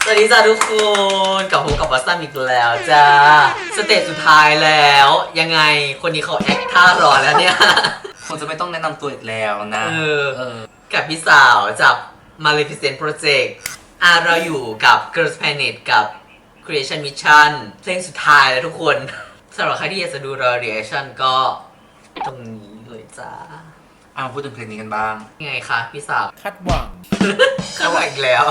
สวัสดีจ้าทุกคนกลับพบกับวัสซัมอีกแล้วจ้าสเตจสุดท้ายแล้ว ยังไงคนนี้เขาแอคท่ารอแล้วเนี่ยคงจะไม่ต้องแนะนำตัวอีกแล้วนะเออเออกับพี่สาวจาก Maleficent Project อะเราอยู่กับ Girls Planet กับ Creation Mission เพลงสุดท้ายแล้วทุกคนสำหรับใครที่อยากจะดูเรา reaction ก็ตรงนี้เลยจ้าเอาพูดถึงเพลงนี้กันบ้าง ยังไงคะพี่สาวคาดหวัง เข้ามาอีกแล้ว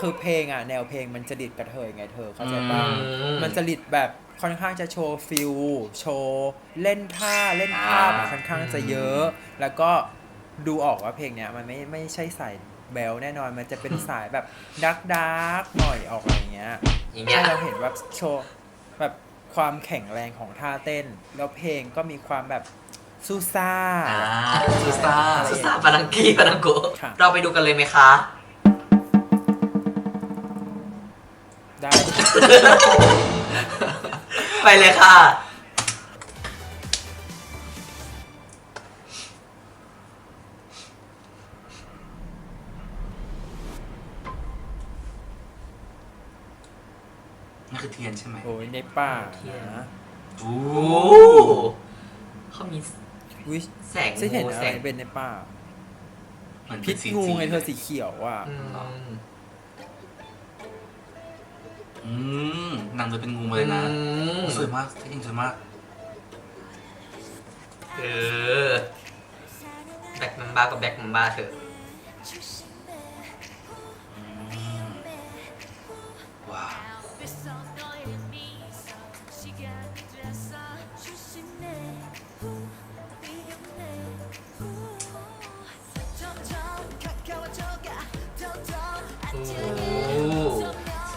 คือเพลงอะ แนวเพลงมันจริตกระเทยไงเธอเข้าใจป่ะอืมมันจริตแบบค่อนข้างจะโชว์ฟิลโชว์เล่นท่าเล่นภาพอ่าอะค่อนข้างจะเยอะ แล้วก็ดูออกว่าเพลงเนี้ยมันไม่ไม่ใช่สายแบลแน่นอนมันจะเป็นสายแบบดักดักหน่อยออกอะไรเงี้ย อย่างเงี้ย ให้เราเห็นว่าโชว์แบบความแข็งแรงของท่าเต้น แล้วเพลงก็มีความแบบซูซ่าอ่า ซูซ่าสุสาปานังกีปานังโกค่ะ เราไปดูกันเลยไหมคะ ได้ ไปเลยค่ะ นั่นคือเทียนใช่ไหมโอ้ยในป่าเทียนนะ โอ้โอ้เขามี วิแสงฉันเห็นงูอะแสไรงเป็นในป่า มันพิเป็นษสีงูสีไงเธอสีเขียวอะอืมอืมนางเลยเป็นงูมาเลยนะอืมสวยมากจริงสวยมากเออแบ็คมัมบ้ากับแบ็คมัมบ้าเถอะ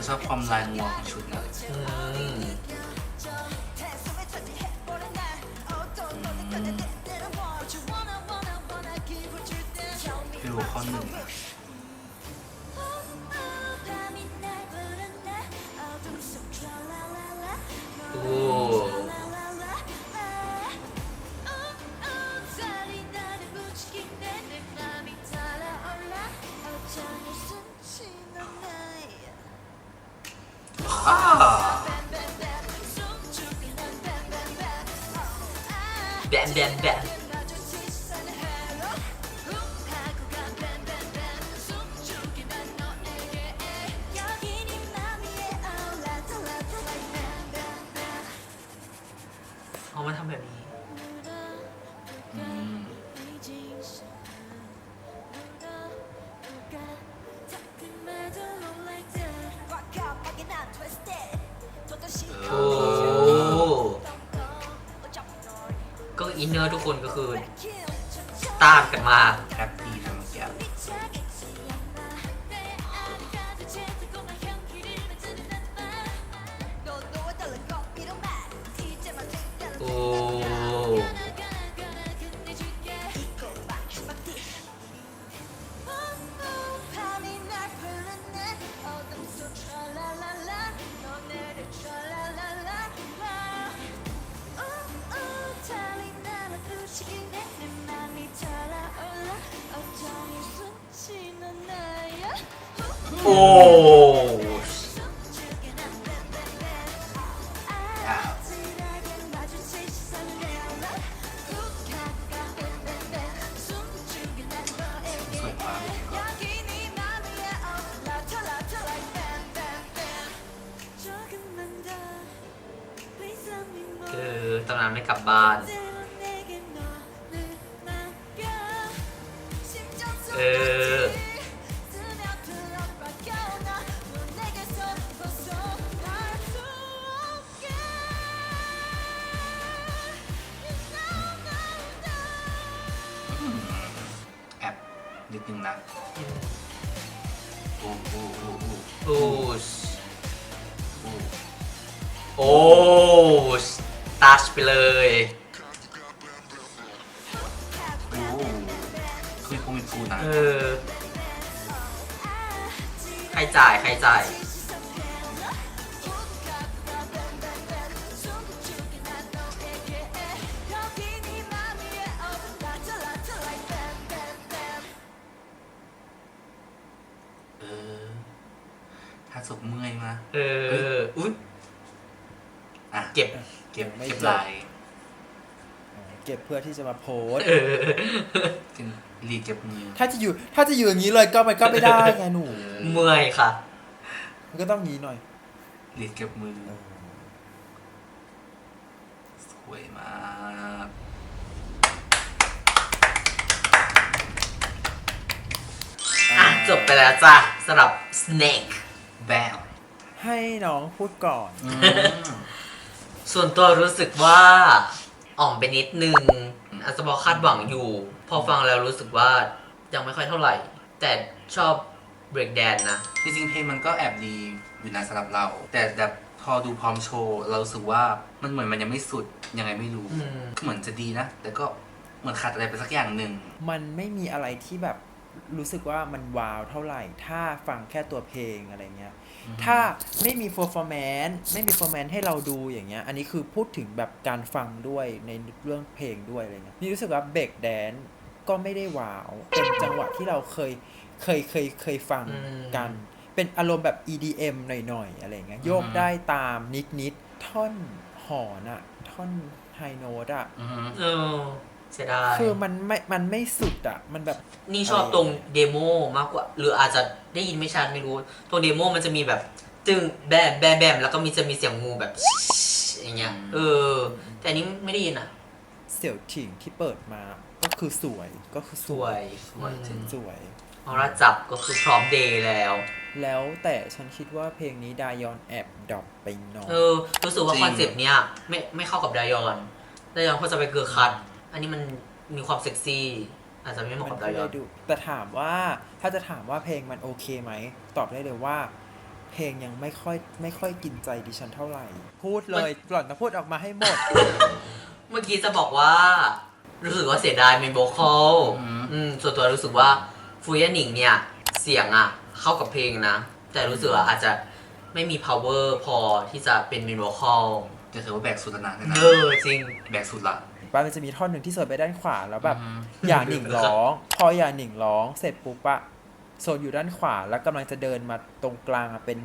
ชอบความลายงวของชุดนะอืมไปดูข้อหนึ่ง อ่าแบ อินเนอร์ทุกคนก็คือต้านกันมาแฮปปี้ทำเมื่อกี้โอ้ โอ้คือตอนนั้นไม่กลับบ้าน เออ ดนึงนะโอ้โหโอ้โหโอ้ชโอ้โหโอ้ชตัชไปเลยโอ้โหคือคงเป็นฟูนะเออใครจ่ายใครจ่าย เออถถ้าจบเมื่อยมาเอออุ้ยอะเก็บเก็บไม่เก็บจบลายเก็บเพื่อที่จะมาโพสต์เออเป็นรีเก็บมือถ้าจะอยู่ ถ้าจะอยู่อย่างนี้เลยก็มันก็ไม่ได้ไงหนูเมื่อยค่ะ มันก็ต้องงี้หน่อยรีเก็บมือเออสวยมากอะจบไปแล้วจ้ะสำหรับ Snake แบวให้น้องพูดก่อน อืมส่วนตัวรู้สึกว่าอ่อมไปนิดนึงอาจจะบอกคาดหวังอยู่ พอฟังแล้วรู้สึกว่ายังไม่ค่อยเท่าไหร่ แต่ชอบ break dance นะ จริงๆเพลงมันก็แอบดีอยู่นะสำหรับเรา แต่แบบพอดูพร้อมโชว์เรารู้สึกว่ามันเหมือนมันยังไม่สุดยังไงไม่รู้อืม เหมือนจะดีนะ แต่ก็เหมือนขาดอะไรไปสักอย่างหนึ่ง มันไม่มีอะไรที่แบบ รู้สึกว่ามันว้าวเท่าไหร่ ถ้าฟังแค่ตัวเพลงอะไรเงี้ย ถ้าไม่มี performance ไม่มี performance ให้เราดูอย่างเงี้ย อันนี้คือพูดถึงแบบการฟังด้วยในเรื่องเพลงด้วยอะไรเงี้ย นี่รู้สึกว่าเบรกแดนก็ไม่ได้ว้าว เป็นจังหวะที่เราเคยเคยเคยเคยฟังอืมกัน เป็นอารมณ์แบบ EDM หน่อยๆอะไรเงี้ย โยกได้ตามนิดๆท่อนหอนอะท่อนไฮโน้ตอะอือฮึ เออเสียดายคือมันไม่ มันไม่สุดอะมันแบบนี่ชอบตรงเดโมมากกว่า หรืออาจจะได้ยินไม่ชัดไม่รู้ ตรงเดโมมันจะมีแบบ จึงแบมแบมแบมแล้วก็มีจะมีเสียงงูแบบอย่างเงี้ย เออ แต่อันนี้ไม่ได้ยินอะ เสี่ยวถิงที่เปิดมา ก็คือสวย ก็คือสวย สวยจริงสวยออร่าจับก็คือพร้อมเดย์แล้ว แล้วแต่ฉันคิดว่าเพลงนี้ดายอนแอบดรอปไปหน่อย เออ รู้สึกว่าจริงคอนเซปต์เนี้ยไม่ไม่เข้ากับไดยอนไดยอนเขาจะไปเกอร์คัท อันนี้มันมีความเซ็กซี่ อาจจะไม่เหมาะมักับนไดก็ยได้อนดูแต่ถามว่าถ้าจะถามว่าเพลงมันโอเคไหม ตอบได้เลยว่า เพลงยังไม่ค่อยไม่ค่อยกินใจดิฉันเท่าไหร่ พูดเลยหล่อนต้องพูดออกมาให้หมด เมื่อกี้จะบอกว่า รู้สึกว่าเสียดายเมนโบคอลอืมอืมส่วนตัวรู้สึกว่าฟูยาหนิงเนี่ย เสียงอะเข้ากับเพลงนะ แต่รู้สึกว่าอาจจะไม่มี power พอที่จะเป็นเมนโบคอลจะถือว่าแบกสุดแล้วนะเนี่ยนะเออจริงแบกสุดละ ป้ามันจะมีท่อนหนึ่งที่โซนไปด้านขวาแล้วแบบอืมอย่าหนิงร้อง พออย่าหนิงร้องเสร็จปุ๊บอะโซนอยู่ด้านขวาแล้วกำลังจะเดินมาตรงกลางอะเป็น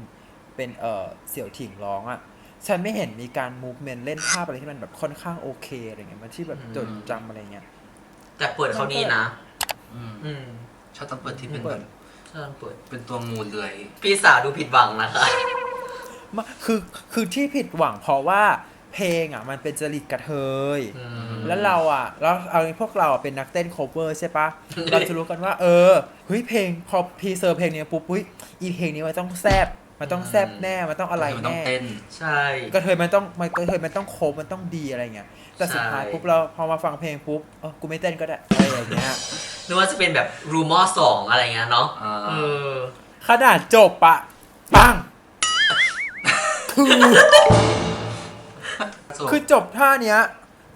เป็นเออเสี่ยวถิงร้องอะฉันไม่เห็นมีการมูฟเมนต์เล่นภาพอะไรที่มันแบบค่อนข้างโอเคอะไรเงี้ยมันที่แบบจดจำอะไรเงี้ยแต่เปิดเขาดีนะอืมอืมชอบตอนเปิดที่เป็นเปิแบดบชอบเปิดเป็นตัวงูเลื้อยพี่สาวดูผิดหวังนะคะมาคือคือที่ผิดหวังเพราะว่า เพลงอะมันเป็นจริตกระเทยอืมแล้วเราอะแล้วเอาพวกเราอะเป็นนักเต้น cover ใช่ปะเราจะรู้กันว่า เออเฮ้ยเพลงพอพีเซอร์เพลงเนี้ยปุ๊บเฮ้ยอีเพลงนี้มันต้องแซบมันต้องแซบแน่ มันต้องอะไรมันต้องแน่เต้นใช่กระเทยมันต้องมันกระเทยมันต้องโคมมันต้องดีอะไรเงี้ยแต่สุดท้ายใช่ปุ๊บเราพอมาฟังเพลงปุ๊บเออกูไม่เต้นก็ได้อะไรอย่างเงี้ยนึกว่าจะเป็นแบบรูมอสองอะไรเงี้ยเนาะอ่าเออขนาดจบปะปัง คือคือจบท่าเนี้ย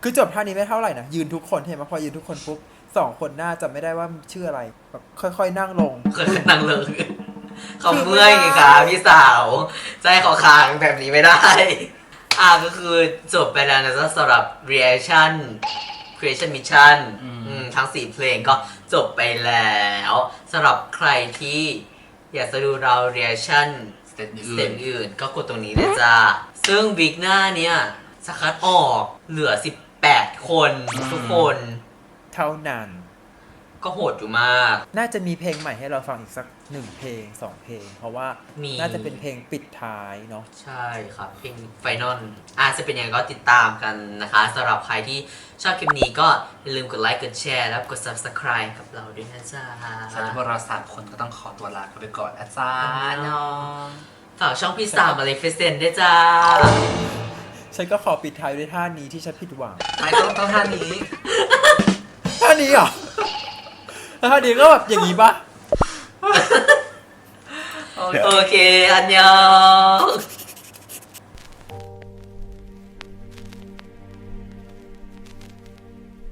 คือจบท่านี้ไม่เท่าไหร่นะยืนทุกคนเห็นไหมพอยืนทุกคนปุ๊บสองคนหน้าจำไม่ได้ว่าชื่ออะไรแบบค่อย ๆ นั่งลงเคยนั่งเลยเขาเมื่อยไงคะพี่สาวใจขอค้างแบบนี้ไม่ได้ อะก็คือจบไปแล้วนะสำหรับ reaction creation mission อืมอืมทั้ง4เพลงก็จบไปแล้วสำหรับใครที่อยากจะดูเรา reaction สเต็ปสเต็ปอื่นก็กดตรงนี้เลยจ้า ซึ่งวีคหน้าเนี่ย จะคัดออกเหลือ 18 คนทุกคน เท่านั้น ก็โหดอยู่มาก น่าจะมีเพลงใหม่ให้เราฟังอีกสักหนึ่งเพลงสองเพลง เพราะว่ามีน่าจะเป็นเพลงปิดท้ายเนาะใช่ครับ เพลงไฟนอลอาจจะเป็นยังไงก็ติดตามกันนะคะสำหรับใครที่ชอบคลิปนี้ก็อย่าลืมกดไลค์กดแชร์แล้วกด subscribe กับเราด้วยนะจ๊ะสำหรับพวกเราสามคนก็ต้องขอตัวลากันไปก่อนอาจาอ่ารย์น้องฝากช่องพี่สามมาเลยเฟสเซนด้วยจ้า ฉันก็ขอปิดท้ายด้วยท่านี้ที่ฉันผิดหวังไม่ต้องต้องท่านี้ท่านี้เหรอแล้วท่านี้ก็แบบอย่างนี้ปะโอเค อันยอง